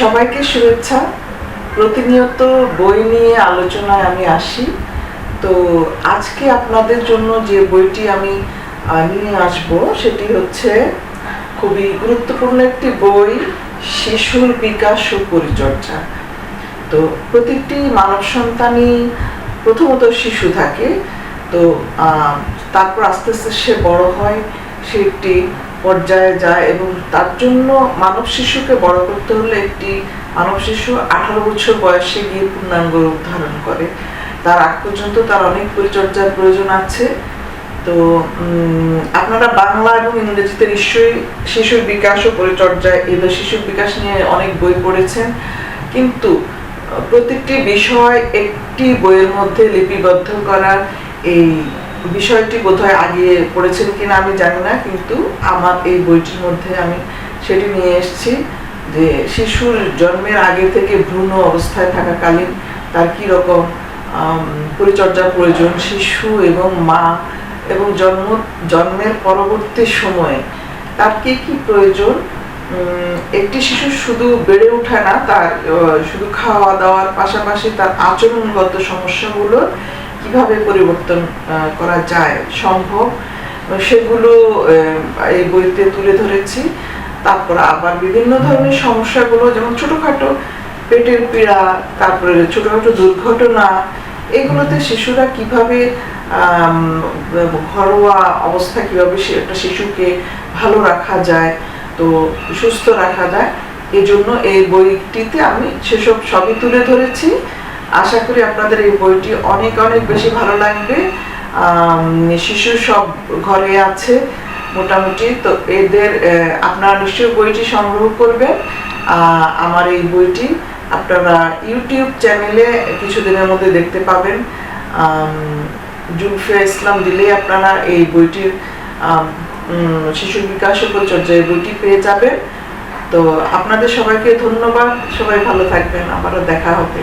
সবাইকে শুভেচ্ছা। প্রতিনিয়ত বই নিয়ে আলোচনায় আমি আসি। তো আজকে আপনাদের জন্য যে বইটি আমি নিয়ে আসব, সেটি হচ্ছে খুবই গুরুত্বপূর্ণ একটি বই, শিশুর বিকাশ ও পরিচর্যা। তো প্রতিটি মানব সন্তানই প্রথমত শিশু থাকে। তো তারপর আস্তে আস্তে সে বড় হয়, সে একটি পর্যায়ে যায় এবং তার জন্য মানব শিশুকে বড় করতে হলে একটি মানব শিশু আঠারো বছর বয়সে গিয়ে পূর্ণাঙ্গ রূপ ধারণ করে। তার আগ পর্যন্ত তার অনেক পরিচর্যার প্রয়োজন আছে। তো আপনারা বাংলা এবং ইংরেজিতে নিশ্চয়ই শিশুর বিকাশ ও পরিচর্যা এবার শিশুর বিকাশ নিয়ে অনেক বই পড়েছেন। কিন্তু, প্রত্যেকটি বিষয় একটি বইয়ের মধ্যে লিপিবদ্ধ করা এই বিষয়টি বোধহয় আগে পড়েছেন কিনা আমি জানি না কিন্তু আমার এই বইটির মধ্যে আমি সেটি নিয়ে এসেছি যে শিশুর জন্মের আগে থেকে ভ্রূণ অবস্থায় থাকাকালীন তার কি রকম আম, পরিচর্যার প্রয়োজন? শিশু এবং মা এবং জন্ম জন্মের পরবর্তী সময়ে তার কি কি প্রয়োজন? একটি শিশু শুধু বেড়ে ওঠে না তার শুধু খাওয়া দাওয়ার পাশাপাশি তার আচরণগত সমস্যাগুলো কীভাবে পরিবর্তন করা যায় সম্ভব? সেগুলো এই বইতে তুলে ধরেছি। তারপর আবার বিভিন্ন ধরনের সমস্যাগুলো, যেমন ছোটখাটো পেটের পীড়া, তারপরে ছোটখাটো দুর্ঘটনা, এগুলোতে শিশুরা কীভাবে ঘরোয়া অবস্থা কীভাবে একটা শিশুকে ভালো রাখা যায়, তো সুস্থ রাখা যায় এই জন্য এই বইটিতে আমি সেসব সবই তুলে ধরেছি। আশা করি আপনাদের এই বইটি অনেক অনেক বেশি ভালো লাগবে। শিশু সব ঘরে আছে মোটামুটি তো এদের আপনারা নিশ্চয়ই বইটি সংগ্রহ করবেন। আমার এই বইটি আপনারা ইউটিউব চ্যানেলে কিছুদিনের মধ্যে দেখতে পাবেন। আম, জুলফিয়া ইসলাম দিলেই আপনারা এই বইটির শিশু বিকাশ ও পরিচর্যা এই বইটি পেয়ে যাবেন। তো আপনাদের সবাইকে ধন্যবাদ। সবাই ভালো থাকবেন। আবারও দেখা হবে।